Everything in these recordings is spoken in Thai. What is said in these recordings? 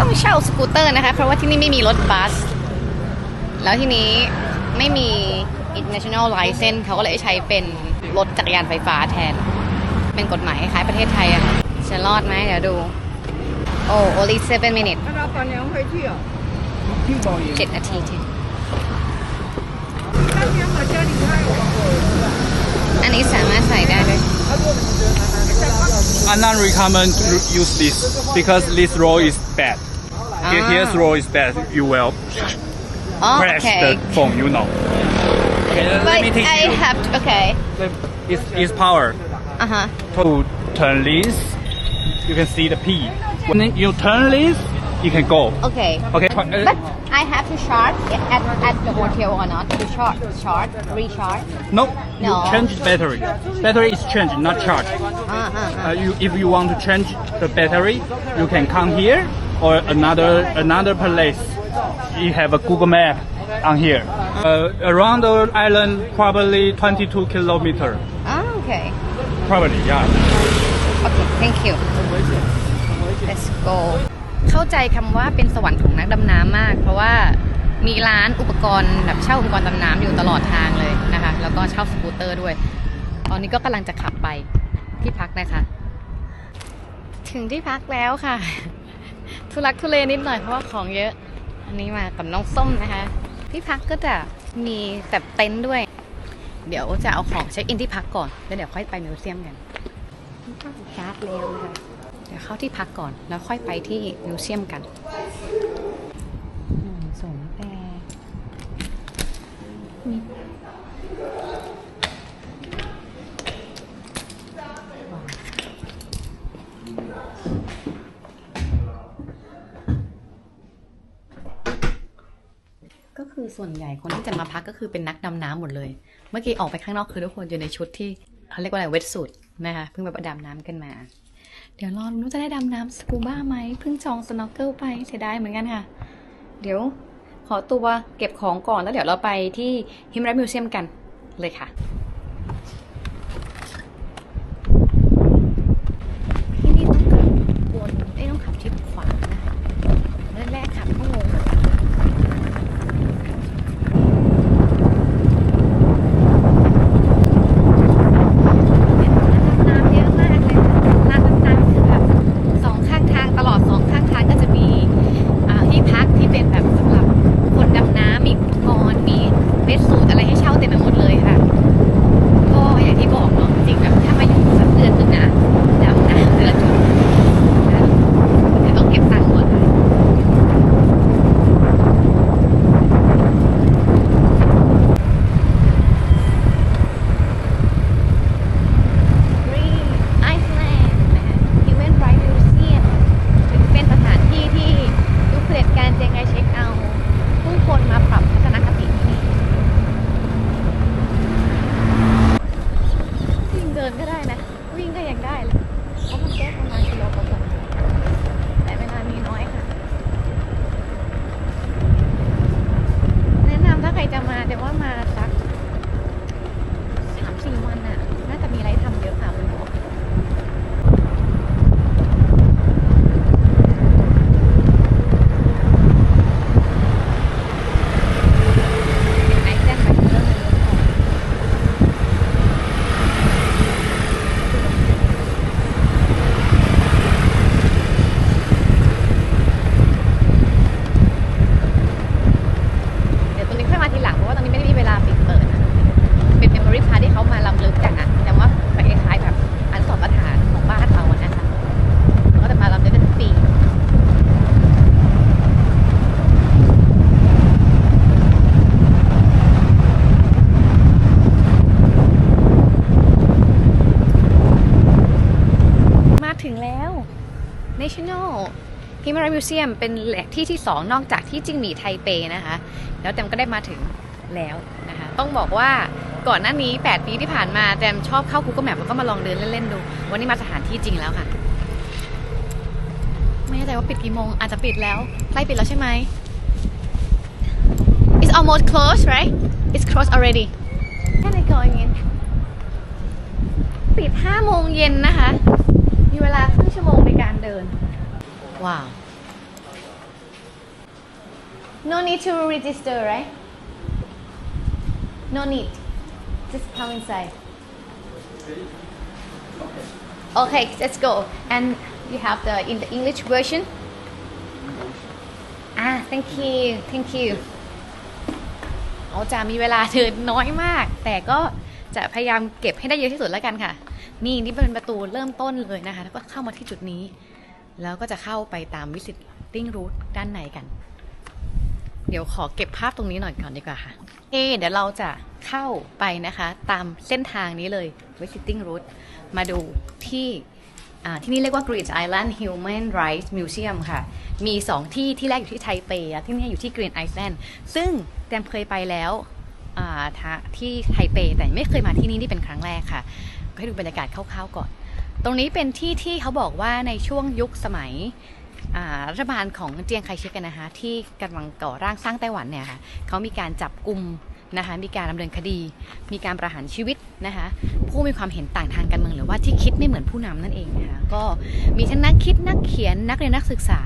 ต้องเช่าสกูตเตอร์นะคะ เพราะว่าที่นี่ไม่มีรถบัส แล้วที่นี้ไม่มี international license เขาก็เลยใช้เป็นรถจักรยานไฟฟ้าแทน เป็นกฎหมายคล้ายประเทศไทยอะค่ะจะรอดไหมเดี๋ยวดู โอ้ only seven minutes เราตอนนี้ต้องไปเที่ยวเจ็ดนาทีทีอันนี้สามารถใส่ได้ด้วย I not recommend use this because this road is bad. Ah. His role is that you will oh, press okay. the phone, you know. Okay, but let me I you. have to, okay. It's, it's power. Uh-huh. To turn this, you can see the P. When you turn this, you can go. Okay. Okay. But uh, I have to charge at, at the hotel or not to charge, charge, recharge. No. No. change battery. Battery is changed, not charge. Uh, huh. uh. uh you, if you want to change the battery, you can come here. Or another another place. You have a Google Map on here. Uh, around the island, probably 22 kilometer. อ่าโอเค Probably, yeah. โอเค thank you let's go เข้าใจคำว่าเป็นสวรรค์ของนักดำน้ำมาก เพราะว่ามีร้านอุปกรณ์แบบเช่าอุปกรณ์ดำน้ำอยู่ตลอดทางเลยนะคะ แล้วก็เช่าสกูตเตอร์ด้วย ตอนนี้ก็กำลังจะขับไปที่พักนะคะ ถึงที่พักแล้วค่ะ ทุลักทุเลนิดหน่อยเพราะว่าของเยอะ อันนี้มากับน้องส้มนะคะ ที่พักก็จะมีแต่เต็นท์ด้วย เดี๋ยวจะเอาของเช็คอินที่พักก่อนแล้วเดี๋ยวค่อยไปมิวเซียมกันชาร์จเร็วค่ะเดี๋ยวเข้าที่พักก่อนแล้วค่อยไปที่มิวเซียมกันสมแปรก็ คือส่วนใหญ่คนที่จะมาพักก็คือเป็นนักดำน้ำหมดเลย เมื่อกี้ออกไปข้างนอกคือทุกคนอยู่ในชุดที่เขาเรียกว่าอะไรเวทสูทนะคะเพิ่งไปดำน้ำกันมา เดี๋ยวรอรุ้นว่าจะได้ดำน้ำสกูบ้าไหมเพิ่งจองสโนว์เกิลไปเสียดายเหมือนกันค่ะ เดี๋ยวขอตัวเก็บของก่อนแล้วเดี๋ยวเราไปที่ฮิมรัมิวเซียมกันเลยค่ะ h i m a l a y Museum เป็นแหล่งที่ที่สองนอกจากที่จิงหมีไทเปนะคะ แล้วแจมก็ได้มาถึงแล้วนะคะ ต้องบอกว่าก่อนหน้านี้ 8 ปีที่ผ่านมาแจมชอบเข้า Google Map แล้วก็มาลองเดินเล่น ๆ ดู วันนี้มาสถานที่จริงแล้วค่ะ ไม่แน่ใจว่าปิดกี่โมง อาจจะปิดแล้วใกล้ปิดแล้วใช่ไหม It's almost closed right It's closed already Can I go in ปิด5โมงเย็นนะคะ มีเวลาครึ่งชั่วโมงในการเดิน ว้าว no need to register right no need just come inside okay let's go and you have the in the English version ah thank you thank you เอาจะมีเวลาเดินน้อยมาก แต่ก็จะพยายามเก็บให้ได้เยอะที่สุดแล้วกันค่ะ นี่นี่เป็นประตูเริ่มต้นเลยนะคะ แล้วก็เข้ามาที่จุดนี้ แล้วก็จะเข้าไปตาม visiting route ด้านในกัน เดี๋ยวขอเก็บภาพตรงนี้หน่อยก่อนดีกว่าค่ะเอเดี๋ยวเราจะเข้าไปนะคะ ตามเส้นทางนี้เลย visiting route มาดูที่ที่นี่เรียกว่า Green Island Human Rights Museum ค่ะ มี 2 ที่ที่แรกอยู่ที่ไทเปและที่นี่อยู่ที่ Green Island ซึ่งแตมเคยไปแล้วที่ไทเป แต่ไม่เคยมาที่นี่นี่เป็นครั้งแรกค่ะ ให้ดูบรรยากาศคร่าวๆก่อน ตรงนี้เป็นที่ที่เขาบอกว่าในช่วงยุคสมัย รัฐบาลของเจียงไคเชกกันนะคะที่กำลังก่อร่างสร้างไต้หวันเนี่ยค่ะเขามีการจับกลุ่ม นะคะมีการดำเนินคดี มีการประหารชีวิตนะคะผู้มีความเห็นต่างทางการเมืองหรือว่าที่คิดไม่เหมือนผู้นำนั่นเองนะคะก็มีทั้งนักคิดนักเขียนนักเรียนนักศึกษา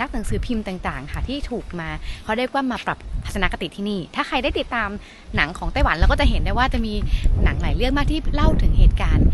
นักหนังสือพิมพ์ต่างๆ ค่ะที่ถูกมาเขาเรียกว่ามาปรับทัศนคติที่นี่ ถ้าใครได้ติดตามหนังของไต้หวันเราก็จะเห็นได้ว่าจะมีหนังหลายเรื่องมากที่เล่าถึงเหตุการณ์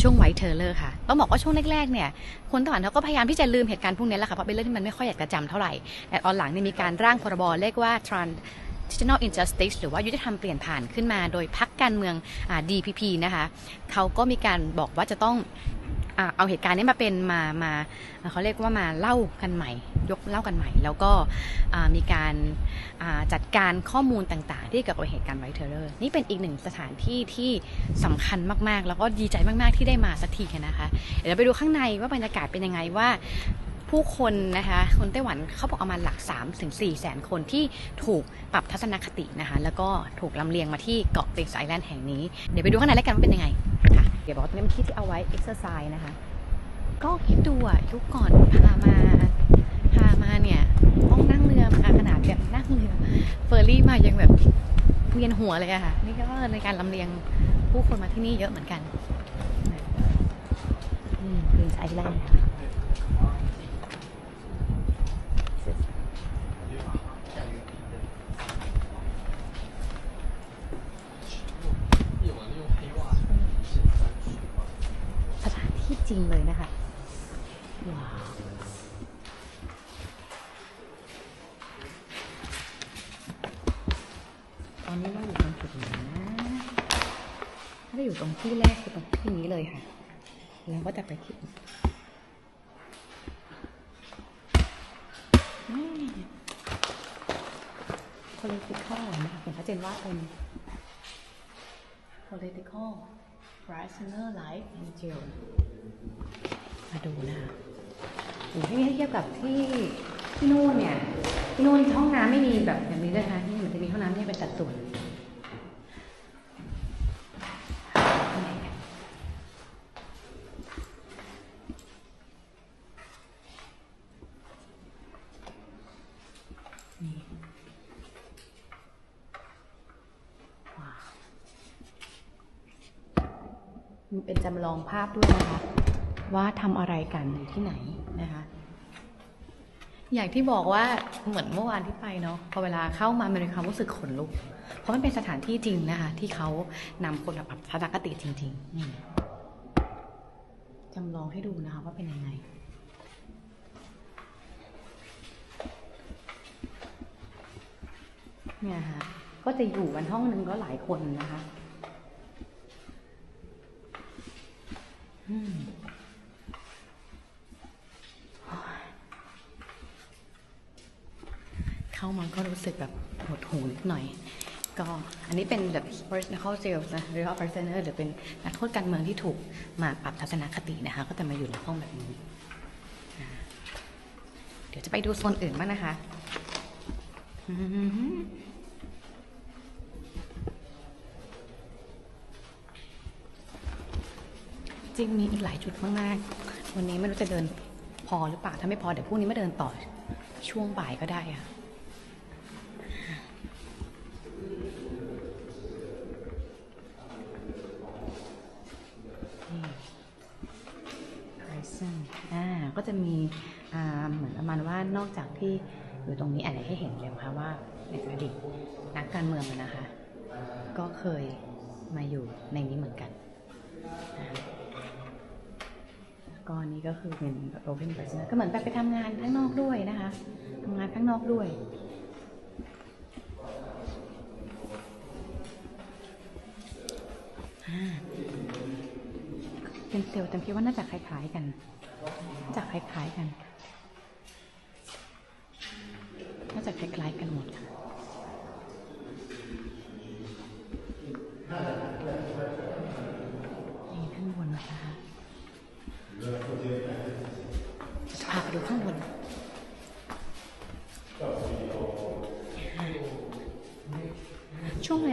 ช่วงไวท์เทอร์เลอร์ค่ะต้องบอกว่าช่วงแรกๆเนี่ยคนไต้หวันเขาก็พยายามที่จะลืมเหตุการณ์พวกนี้แหละค่ะเพราะเป็นเรื่องที่มันไม่ค่อยอยากจะจำเท่าไหร่แต่ตอนหลังเนี่ยมีการร่างพรบเรียกว่า transitional injustice หรือว่ายุติธรรมเปลี่ยนผ่านขึ้นมา โดยพรรคการเมืองอ DPP นะคะเขาก็มีการบอกว่าจะต้องอเอาเหตุการณ์นี้มาเป็นมามาเขาเรียกว่ามาเล่ากันใหม่ ยกเล่ากันใหม่ แล้วก็มีการาจัดการข้อมูลต่างๆ ที่เกี่ยวกับเหตุการณ์ไวท์เทอร์เรอร์นี่เป็นอีกหนึ่งสถานที่ที่สำคัญมากๆ แล้วก็ดีใจมากๆที่ได้มาสักทีนะคะ เดี๋ยวเราไปดูข้างในว่าบรรยากาศเป็นยังไงว่า ผู้คนนะคะคนไต้หวันเขาบอกประมาณหลัก3ถึง4แสนคนที่ถูกปรับทัศนคตินะคะแล้วก็ถูกลำเลียงมาที่เกาะเปงไอแลนด์แห่งนี้ เดี๋ยวไปดูข้างในแล้วกันว่าเป็นยังไงค่ะเดี๋ยวบอกว่าตรงนี้เป็นที่ที่เอาไว้เอ็กซ์ไซส์นะคะ ก็คิดดูอะยุคก่อนพามาพามาเนี่ยต้องนั่งเรือมาขนาดแบบนั่งเรือเฟอร์รี่มายังแบบเวียนหัวเลยอะค่ะนี่ก็ในการลำเลียงผู้คนมาที่นี่เยอะเหมือนกันอืมเปงไอแลนด์ สถานที่จ ริงเลยนะคะว้าวตอนนี้เราอยู่ตรงจุดไหนนะถ้าเราอยู่ตรงที่แรกคือตรงที่นี้เลยค่ะแล้วก็จะไปที่นี่ political นะคะเห็นชัดเจนว่าเป็น political prisoner life in jail มาดูนะคะโอ้ที่เทียบกับที่ที่นู่นเนี่ย ที่นู่นห้องน้ำไม่มีแบบอย่างนี้เลยนะคะที่มันจะมีห้องน้ำที่เป็นตัดส่วนว้าวมีเป็นจำล องภาพด้วยนะคะ ว่าทำอะไรกันอยู่ที่ไหนนะคะ อย่างที่บอกว่าเหมือนเมื่อวานที่ไปเนาะพอเวลาเข้ามามันมีความรู้สึกขนลุก เพราะมันเป็นสถานที่จริงนะคะ ที่เขานำคนมาปรับทัศนคติจริงๆนี่จำลองให้ดูนะคะว่าเป็นยังไงเนี่ยค่ะก็จะอยู่กันห้องหนึ่งก็หลายคนนะคะอืมโอ้ย เข้ามาก็รู้สึกแบบหดหูนิดหน่อย ก็อันนี้เป็นแบบ political jail นะหรือ prisoner หรือเป็นนักโทษการเมืองที่ถูกมาปรับทัศนคตินะคะ ก็จะมาอยู่ในห้องแบบนี้ เดี๋ยวจะไปดูโซนอื่นบ้างนะคะ อืม จริงมีอีกหลายจุดมากๆ วันนี้ไม่รู้จะเดินพอหรือเปล่า ถ้าไม่พอเดี๋ยวพรุ่งนี้มาเดินต่อช่วงบ่ายก็ได้อะนี่งอ่าก็จะมีอ่าเหมือนประมาณว่านอกจากที่อยู่ตรงนี้อาจจะให้เห็นเลยค่ะว่าในอดีตนักการเมืองนะคะ ก็เคยมาอยู่ในนี้เหมือนกันนะคะ ก็นี่ก็คือเป็น open business ก็เหมือนแบบไปทำงานข้างนอกด้วยนะคะทำงานข้างนอกด้วยอ่าเป็นเซลล์แต่คิดว่าน่าจะคล้ายๆกันน่าจะคล้ายๆกันน่าจะคล้ายๆกันหมดค่ะ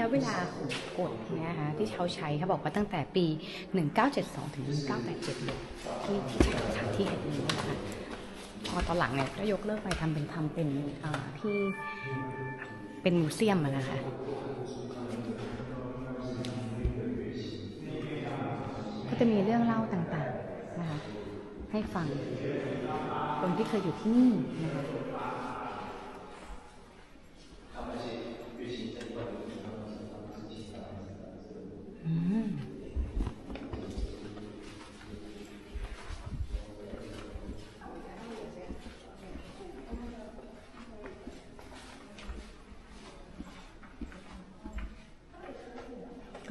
ระยะเวลาของกฎเนะคะที่เขาใช้เขาบอกว่าตั้งแต่ปี 1972 ถึง 1987เลยที่ที่ใช้สถานที่แห่งนี้นะคะพอตอนหลังเนี่ยก็ยกเลิกไปทำเป็นทำเป็นที่เป็นมิวเซียมอะนะคะก็จะมีเรื่องเล่าต่างๆนะคะให้ฟังคนที่เคยอยู่ที่นี่นะคะ อืม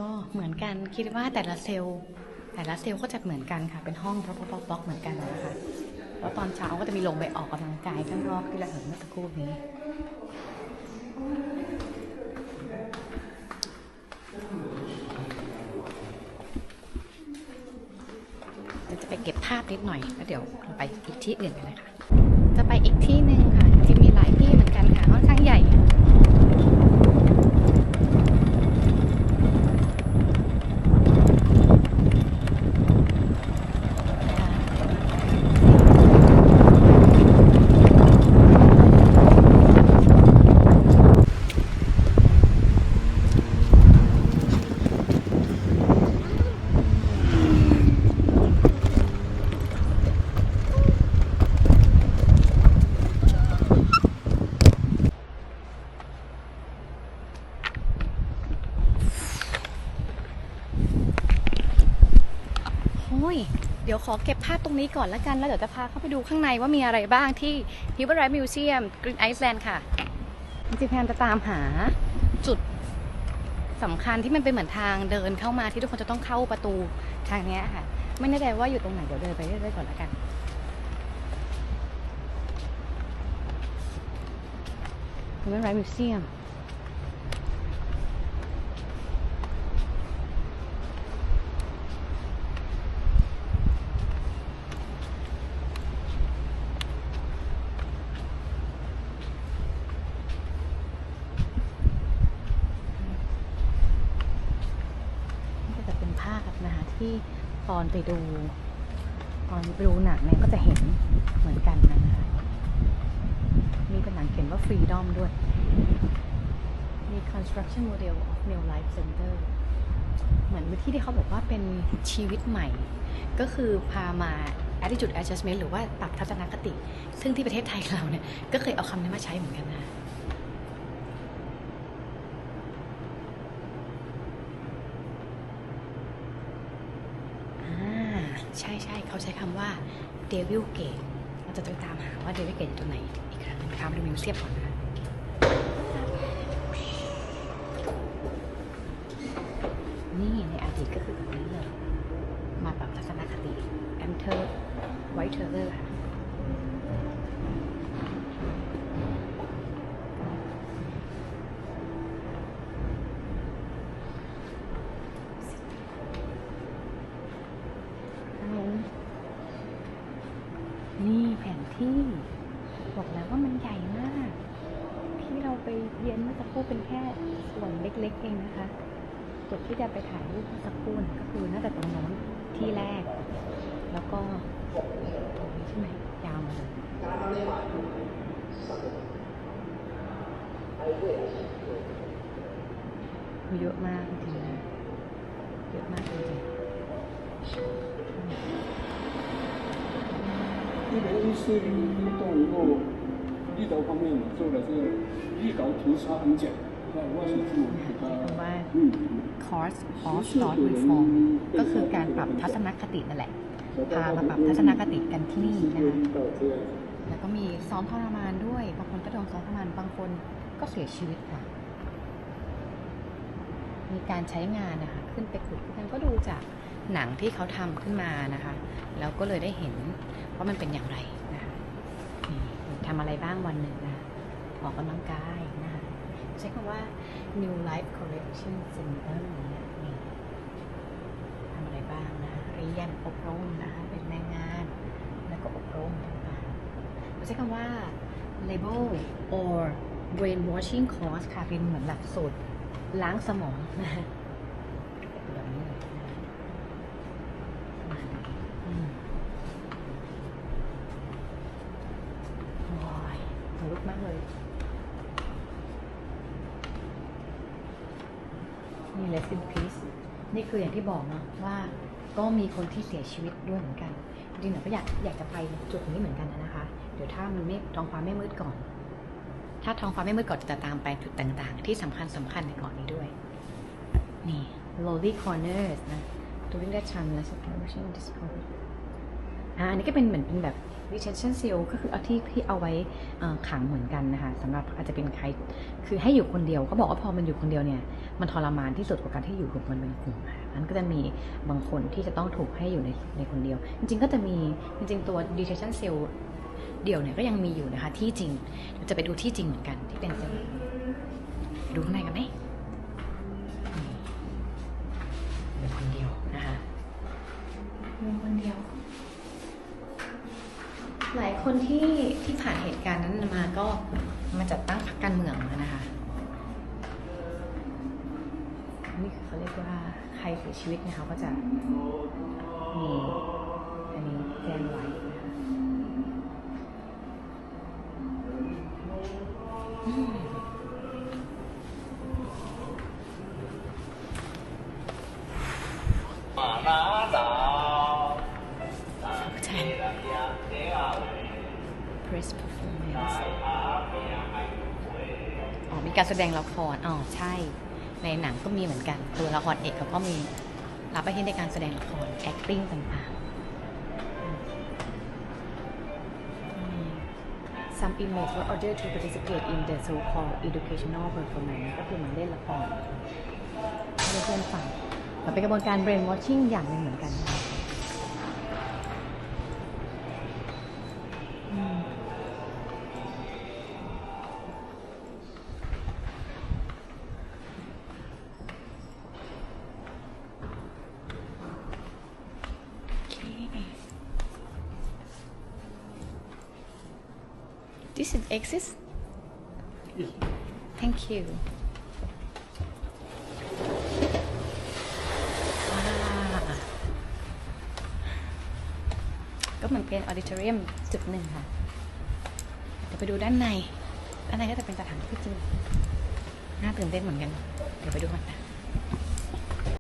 ก็เหมือนกัน คิดว่าแต่ละเซลล์แต่ละเซลล์ก็จะเหมือนกันค่ะ เป็นห้องบล็อกบล็อกบล็อกเหมือนกันนะคะแล้วตอนเช้าก็จะมีลงไปออกกำลังกายข้างนอกที่เราเห็นเมื่อสักครู่นี้เดี๋ยวจะไปเก็บภาพนิดหน่อยแล้วเดี๋ยวเราไปอีกที่อื่นกันเลยค่ะไปอีกที่หนึ่งค่ะที่มีหลายที่เหมือนกันค่ะค่อนข้างใหญ่โอ้ยเดี๋ยวข อเก็บภาพตรงนี้ก่อนแล้วกัน แล้วเดี๋ยวจะพาเข้าไปดูข้างในว่ามีอะไรบ้างที่ h i b e r i t Museum Green Iceland ค่ะจริงๆแพนจะตามหาจุดสำคัญที่มันเป็นเหมือนทางเดินเข้ามาที่ทุกคนจะต้องเข้าประตูทางนี้ค่ะ ไม่แน่ใจว่าอยู่ตรงไหนเดี๋ยวเดินไปเรื่อยๆก่อนแล้วกัน h i b e r i t Museum นี่ก็จะเป็นภาพนะคะที่ตอนไปดู ตอนไปดูหนังเนี่ยก็จะเห็นเหมือนกันนะคะมีเป็นหนังเขียนว่า Freedom ด้วย มี Construction Model of New Life Center เหมือนที่ที่เขาบอกว่าเป็นชีวิตใหม่ ก็คือพามา attitude adjustment หรือว่าปรับทัศนคติ ซึ่งที่ประเทศไทยเราเนี่ย ก็เคยเอาคำนี้มาใช้เหมือนกันนะ อ่าใช่ใช่เขาใช้คำว่า เดวิลเกตเราจะไปตามหาว่าเดวิลเกตอยู่ตรงไหน อีกครั้งนึงนะคะมาดูมิวเซียมก่อนนะนี่ในอดีตก็คือแบบนี้เลย มาปรับทัศนคติแอมเทอร์ไวท์เทอร์เบอร์ค่ะ ทางนู้นนี่แผนที่ บอกแล้วว่ามันใหญ่มาก ที่ เรียนเมื่อสักครู่เป็นแค่ส่วนเล็ก ๆ เองนะคะ จุดที่จะไปถ่ายรูปสักครู่นก็คือน่าจะตรงโน้นที่แรก แล้วก็ตรงนี้ใช่ไหมยาวมาเลยเยอะมากจริงๆเยอะมากจริงๆ 立德方面呢，做的是立稿涂刷很简，在外事处呃 ว่า 嗯， course of thought reform ก็คือการปรับทัศนคตินั่นแหละ พามาปรับทัศนคติกันที่นี่นะคะ 到这样。 แล้วก็มีซ้อมทรมานด้วย บางคนก็โดนซ้อมทรมาน บางคนก็เสียชีวิตค่ะ มีการใช้งานนะคะ ขึ้นไปขุดกันก็ดูจากหนังที่เขาทำขึ้นมานะคะ แล้วก็เลยได้เห็นว่ามันเป็นอย่างไรนะคะนี่ ทำอะไรบ้างวันหนึ่งนะออกกำลังกายนะคะใช้คำว่า new life correction center เนี่ยทำอะไรบ้างนะเรียนอบรมนะคะเป็นแรงงาน แล้วก็อบรมต่างๆใช้คำว่า label or brainwashing course ค่ะ เป็นเหมือนหลักสูตรล้างสมองนะคะแบบนี้เลยนะคะประมาณนี้อืมโอ้ยขนลุกมากเลย นี่ rest in peace นี่ คืออย่างที่บอกเนาะว่าก็มีคนที่เสียชีวิตด้วยเหมือนกันจริงๆเนี่ยก็อยากอยากจะไปจุดนี้เหมือนกันนะคะ เดี๋ยวถ้ามันไม่ท้องฟ้าไม่มืดก่อน ถ้าท้องฟ้าไม่มืดก่อนจะตามไปจุดต่างๆ ที่สำคัญสำคัญในเกาะนี้ด้วย นี่ lowly corners นะ during that time และ separation discovery อ่าอันนี้ก็เป็นเหมือนเป็นแบบ detention cell ก็คือเอาที่ที่เอาไว้ขังเหมือนกันนะคะสำหรับอาจจะเป็นใคร คือให้อยู่คนเดียวเขาบอกว่าพอมันอยู่คนเดียวเนี่ย มันทรมานที่สุดกว่าการที่อยู่กับคนเป็นกลุ่มค่ะ นั้นก็จะมีบางคนที่จะต้องถูกให้อยู่ในในคนเดียว จริง ๆ ก็จะมีจริง ๆ ตัว detention cell เดี่ยวเนี่ยก็ยังมีอยู่นะคะที่จริงเดี๋ยวจะไปดูที่จริงเหมือนกันที่เป็นเซลล์ดูข้างในกันไหมนี่คนเดียวนะคะเป็นคนเดียว หลายคนที่ที่ผ่านเหตุการณ์นั้นมาก็มาจัดตั้งพรรคการเมืองนะคะนี่เขาเรียกว่า ใครเสียชีวิตนี่ยเขาก็จะมีอันนี้แจ้งไว้นะคะใช่ press performance อ๋อมีการแสดงละครอ๋อใช่ ในหนังก็มีเหมือนกัน ตัวละครเอกเขาก็มีรับไปที่ในการแสดงละคร acting ต่างๆอืม Some inmates were ordered to participate in the so-called educational performance ก็คือเหมือนเล่นละครให้เพื่อนฟังมันเป็นกระบวนการ brainwashing อย่างหนึ่งเหมือนกันนะคะ This is exist? Thank you. ว้าวก็เหมือนเป็นออดิทอเรียมจุดหนึ่งค่ะ เดี๋ยวไปดูด้านใน ด้านในก็จะเป็นสถานที่จริง น่าตื่นเต้นเหมือนกัน เดี๋ยวไปดูกันนะ